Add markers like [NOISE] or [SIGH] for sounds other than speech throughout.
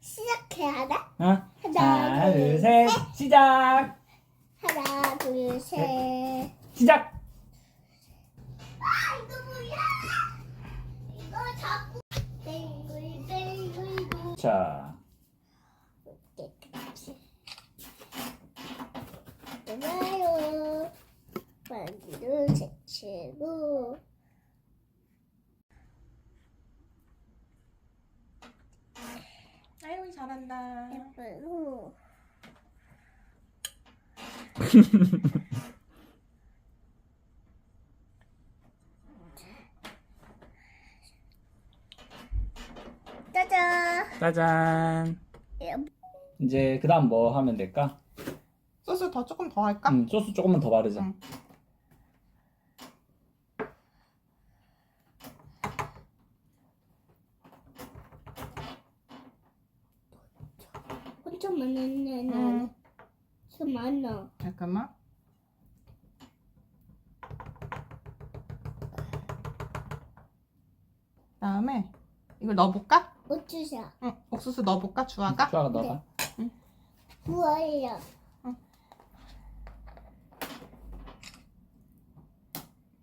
시작해야 돼? 어? 하나, 하나, 둘, 둘, 셋, 시작! 하나, 둘, 셋. 시작! 아, 이거 뭐야? 이거 자꾸 뱅글 뱅글도 자, 깨끗이. 좋아요. 반지를 제치고. 아유 잘한다. 예쁘고. [LAUGHS] 짜잔. 짜잔. 예, 이제 그 다음 뭐 하면 될까? 소스 더 조금 더 할까? 음, 소스 조금만 더 바르자. 응. 혼자 많았네, 응. 나는. 좀 많아. 잠깐만. 그다음에 이걸 넣어볼까? 어쩌자. 응. 옥수수 넣어볼까? 주아가? 주아가 넣어봐. 부어요.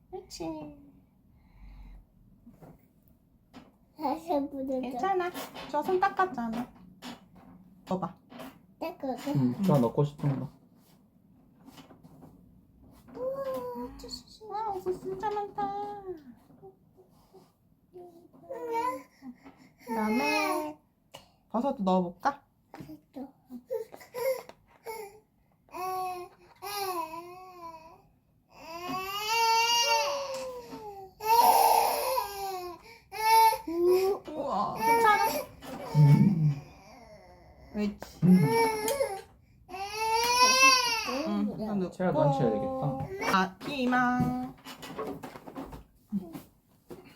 그렇지. 다시 부르자. 괜찮아. 주아 손 닦았잖아. 넣어봐. 닦아가. 음, 주아 넣고 싶은 거. 와 옥수수 진짜 많다. 그다음에 버섯도 넣어볼까? 우와 괜찮아. 옳지. 응, 다 넣고. 채가 던져야 되겠다. 아, 피망.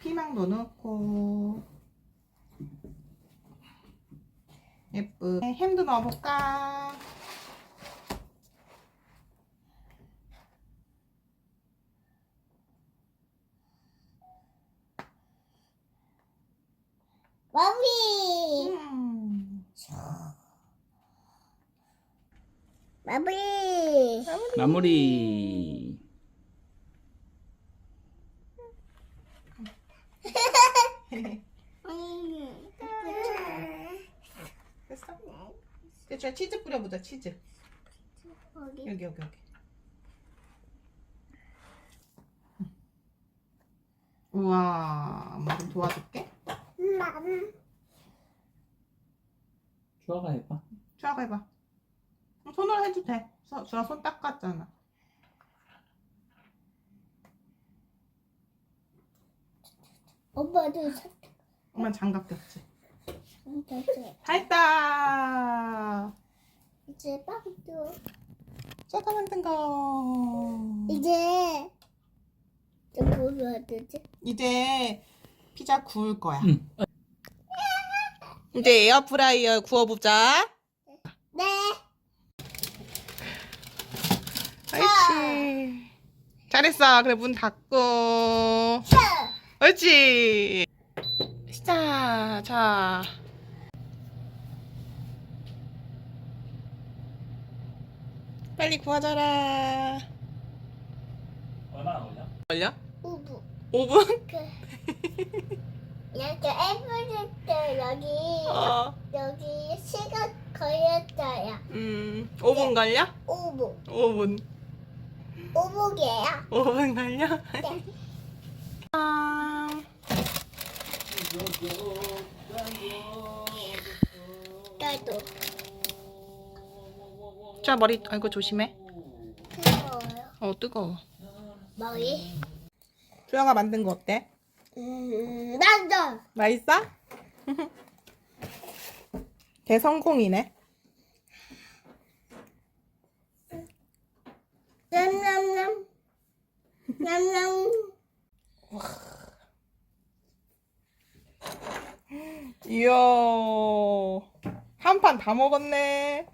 피망도 넣고. 예쁘. 햄도 넣어볼까? 마무리. 음. 마무리. 마무리. 됐어? 됐죠? 치즈 뿌려보자, 치즈. 여기, 여기, 여기. 우와, 엄마 좀 도와줄게. 맘. 주아가 해봐. 주아가 해봐. 어, 손으로 해도 돼. 서, 주아 손 닦았잖아. 오빠도 엄마 장갑 꼈지. 사탕. 다 했다. 이제 빵도. 제가 만든 거. 이제 좀 뭐로 되지? 이제 피자 구울 거야. 응. 이제 에어프라이어 구워보자. 네. 옳지. 잘했어. 그래 문 닫고. 옳지. 시작. 자. 빨리 구워져라. 얼마나 걸려? 걸려? 우부. 5분? 그 이렇게 에브리트 여기 어. 여기 시간 걸렸어요. 음. 5분 걸려? 우부. 5분. 우부게요. 5분 걸려? 네. 아. 나도 자 머리 아이고 조심해. 뜨거워요. 어 뜨거워. 머리. 주영아 만든 거 어때? 음, 나도. 맛있어? [LAUGHS] 대성공이네. 냠냠냠. 냠냠. 이야 한 판 다 먹었네.